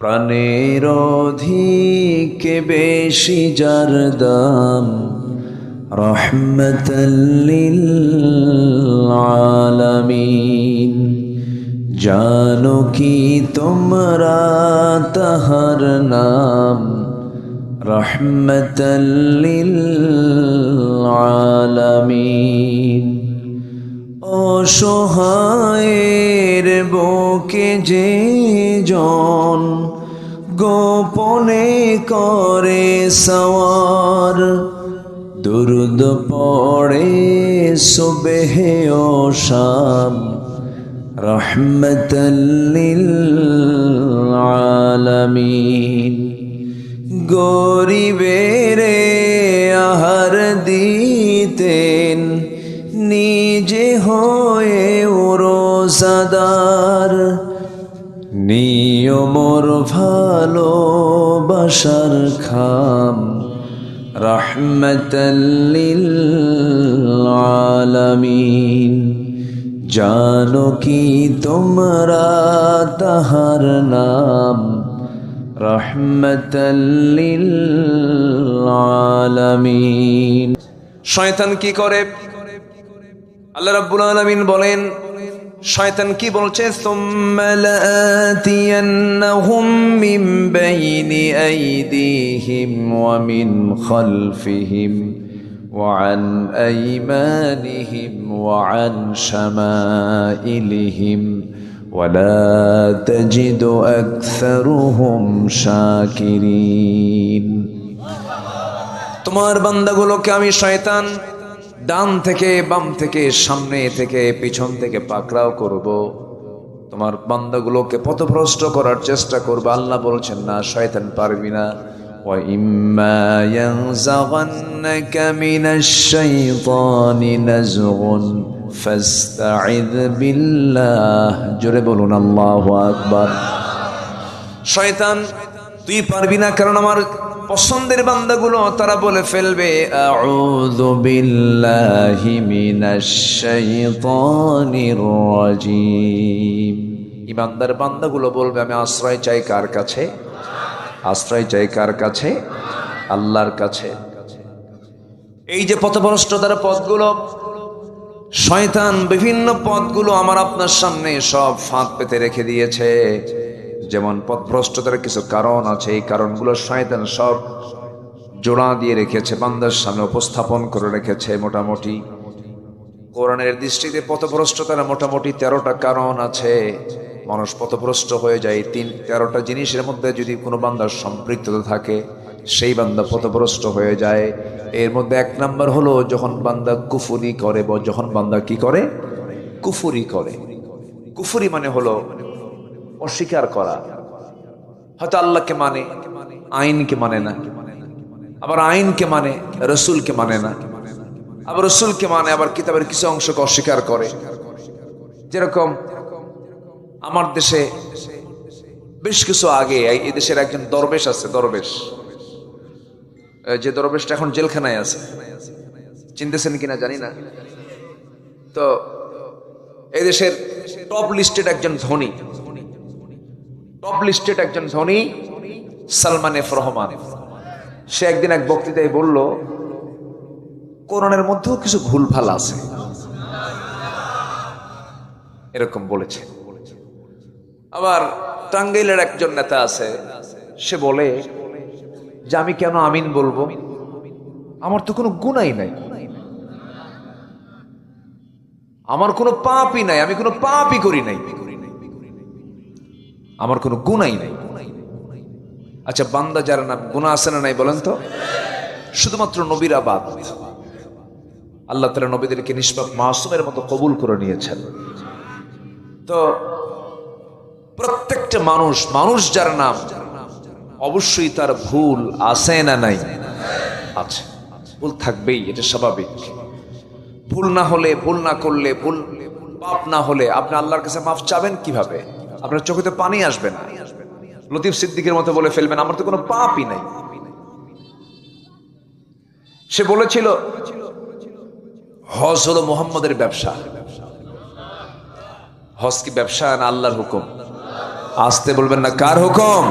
প্রাণের অধিকে বেশি যার দাম রহমতলিল আলামিন। জানো কি তোমরা তাহার নাম রহমতলিল আলামিন। অসহায়ের বুকে যে জন গোপনে করে সওয়ার, দুরুদ পড়ে সুবেহে শাম রহমতলিল আলামিন গরিবেরে আহার নিজে হয়ে রোজাদার নিয়মর ভালোবাসার খাম। রহমতলিল জানো কি তোমরা তাহার নাম? রহমতলিল আলামিন শয়তান কি করে? আল্লাহ রাব্বুল আলামিন বলেন শয়তান কি বলছে সুম্মা লাআতিয়ান্নাহুম মিন বাইনি আইদিহিম ওয়া মিন খালফিহিম وعن أيمانهم وعن شمائلهم ولا تجد أكثرهم شاكرين তোমার বান্দাগুলোকে আমি শয়তান ডান থেকে বাম থেকে সামনে থেকে পিছন থেকে পাকড়াও করব তোমার বান্দাগুলোকে পথভ্রষ্ট করার চেষ্টা করবে আল্লাহ বলছেন না শয়তান পারবি না وَإِمَّا يَنزَغَنَّكَ مِنَ الشَّيْطَانِ نَزْغٌ فَاسْتَعِذْ بِاللَّهِ জোরে বলুন আল্লাহু আকবার শয়তান তুই পারবি না কারণ আমার পছন্দের বান্দাগুলো তারা বলে ফেলবে ইমানদার বান্দাগুলো বলবে, আমি আশ্রয় চাই কার কাছে? আশ্রয় চাই কার কাছে? আল্লাহর কাছে। এই যে পথভ্রষ্টতার পথগুলো, শয়তান বিভিন্ন পথগুলো আমার আপনার সামনে সব ফাঁদ পেতে রেখে দিয়েছে। যেমন পথভ্রষ্টতার কিছু কারণ আছে, এই কারণগুলো শয়তান সব জোড়া দিয়ে রেখেছে, বান্দার সামনে উপস্থাপন করে রেখেছে মোটামুটি। কোরআনের দৃষ্টিতে পথভ্রষ্টতার মোটামুটি তেরোটা কারণ আছে। মানুষ পথভ্রষ্ট হয়ে যায় তিন, তেরোটা জিনিসের মধ্যে যদি কোনো বান্দার সম্পৃক্ততা থাকে, সেই বান্দা পথভ্রষ্ট হয়ে যায়। এর মধ্যে এক নাম্বার হলো যখন বান্দা কুফুরি করে, বা যখন বান্দা কি করে? কুফুরি করে। কুফুরি মানে হলো অস্বীকার করা। হয়তো আল্লাহকে মানে আইনকে মানে না। আবার আইনকে মানে রসুলকে মানে না। আবার রসুলকে মানে আবার কিতাবের কিছু অংশকে অস্বীকার করে। যেরকম আমার দেশে বেশ কিছু আগে, এই- দেশের একজন দরবেশ আছে, দরবেশ। যে দরবেশটা এখন জেলখানায় আছে। চিনতেছেন কিনা জানি না। তো এদেশের দেশের টপ লিস্টেড একজন ধনী। টপ লিস্টেড একজন ধনী, সালমান এফ রহমান। সে একদিন এক বক্তৃতায় বলল, কোরআনের মধ্যেও কিছু ভুলভাল আছে। এরকম বলেছে। আবার টাঙ্গাইলের একজন নেতা আছে, সে বলে, যে আমি কেন আমিন বলব? আমার তো কোনো গুণাই নাই। আমার কোনো পাপই নাই, আমি কোনো পাপই করি নাই। আমার কোনো গুণাই নাই। আচ্ছা বান্দা যারা নাম গুণা আছে না নাই বলেন তো? শুধুমাত্র নবীরা বাদ আল্লাহ তালা নবীদেরকে নিষ্পাপ মাসুমের মতো কবুল করে নিয়েছেন। তো প্রত্যেকটা মানুষ মানুষ যার নাম, অবশ্যই তার ভুল আছে না নাই? আছে। ভুল থাকবেই, এটা স্বাভাবিক। ভুল না হলে, ভুল না করলে, ভুল, পাপ না হলে আপনি আল্লাহর কাছে মাফ চাবেন কীভাবে? আপনার চোখে তো পানি আসবে না। লতিফ সিদ্দিকের মতো বলে ফেলবেন, আমার তো কোনো পাপই নাই। সে বলেছিল, হজ হলো মোহাম্মদের ব্যবসা। হজ কি ব্যবসা না আল্লাহর হুকুম? আসতে বলবেন না, কার হুকুম?